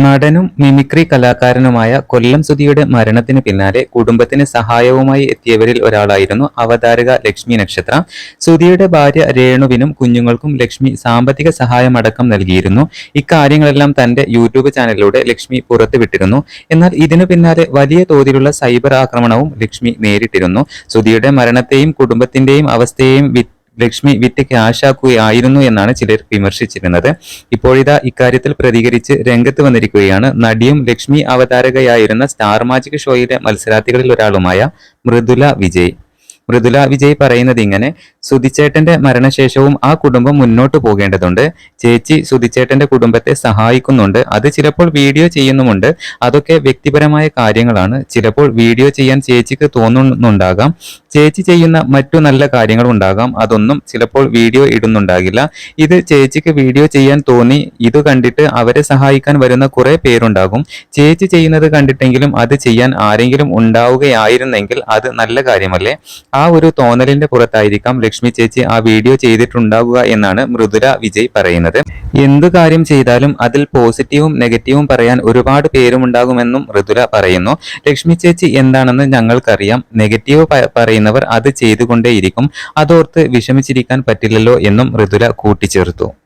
നടനും മിമിക്രി കലാകാരനുമായ കൊല്ലം സുധിയുടെ മരണത്തിന് പിന്നാലെ കുടുംബത്തിന് സഹായവുമായി എത്തിയവരിൽ ഒരാളായിരുന്നു അവതാരക ലക്ഷ്മി നക്ഷത്ര. സുധിയുടെ ഭാര്യ രേണുവിനും കുഞ്ഞുങ്ങൾക്കും ലക്ഷ്മി സാമ്പത്തിക സഹായമടക്കം നൽകിയിരുന്നു. ഇക്കാര്യങ്ങളെല്ലാം തന്റെ യൂട്യൂബ് ചാനലിലൂടെ ലക്ഷ്മി പുറത്തുവിട്ടിരുന്നു. എന്നാൽ ഇതിനു പിന്നാലെ വലിയ തോതിലുള്ള സൈബർ ആക്രമണവും ലക്ഷ്മി നേരിട്ടിരുന്നു. സുധിയുടെ മരണത്തെയും കുടുംബത്തിന്റെയും അവസ്ഥയെയും ലക്ഷ്മി വിറ്റ് ക്യാഷാക്കുകയായിരുന്നു എന്നാണ് ചിലർ വിമർശിച്ചിരുന്നത്. ഇപ്പോഴിതാ ഇക്കാര്യത്തിൽ പ്രതികരിച്ച് രംഗത്ത് വന്നിരിക്കുകയാണ്. നടിയും ലക്ഷ്മി അവതാരകയായിരുന്ന സ്റ്റാർ മാജിക് ഷോയിലെ മത്സരാർത്ഥികളിൽ ഒരാളുമായ മൃദുല വിജയ്. മൃദുല വിജയ് പറയുന്നത് ഇങ്ങനെ സുധിച്ചേട്ടന്റെ മരണശേഷവും ആ കുടുംബം മുന്നോട്ട് പോകേണ്ടതുണ്ട്. ചേച്ചി സുധിച്ചേട്ടന്റെ കുടുംബത്തെ സഹായിക്കുന്നുണ്ട്. അത് ചിലപ്പോൾ വീഡിയോ ചെയ്യുന്നുമുണ്ട്. അതൊക്കെ വ്യക്തിപരമായ കാര്യങ്ങളാണ്. ചിലപ്പോൾ വീഡിയോ ചെയ്യാൻ ചേച്ചിക്ക് തോന്നുന്നുണ്ടാകാം. ചേച്ചി ചെയ്യുന്ന മറ്റു നല്ല കാര്യങ്ങളും ഉണ്ടാകാം അതൊന്നും ചിലപ്പോൾ വീഡിയോ ഇടുന്നുണ്ടാകില്ല. ഇത് ചേച്ചിക്ക് വീഡിയോ ചെയ്യാൻ തോന്നി. ഇത് കണ്ടിട്ട് അവരെ സഹായിക്കാൻ വരുന്ന കുറെ പേരുണ്ടാകും. ചേച്ചി ചെയ്യുന്നത് കണ്ടിട്ടെങ്കിലും അത് ചെയ്യാൻ ആരെങ്കിലും ഉണ്ടാവുകയായിരുന്നെങ്കിൽ അത് നല്ല കാര്യമല്ലേ? ഒരു തോന്നലിന്റെ പുറത്തായിരിക്കാം ലക്ഷ്മി ചേച്ചി ആ വീഡിയോ ചെയ്തിട്ടുണ്ടാവുക എന്നാണ് മൃദുല വിജയ് പറയുന്നത്. എന്തു കാര്യം ചെയ്താലും അതിൽ പോസിറ്റീവും നെഗറ്റീവും പറയാൻ ഒരുപാട് പേരുമുണ്ടാകുമെന്നും മൃദുല പറയുന്നു. ലക്ഷ്മി ചേച്ചി എന്താണെന്ന് ഞങ്ങൾക്കറിയാം. നെഗറ്റീവ് പറയുന്നവർ അത് ചെയ്തുകൊണ്ടേയിരിക്കും. അതോർത്ത് വിഷമിച്ചിരിക്കാൻ പറ്റില്ലല്ലോ എന്നും മൃദുല കൂട്ടിച്ചേർത്തു.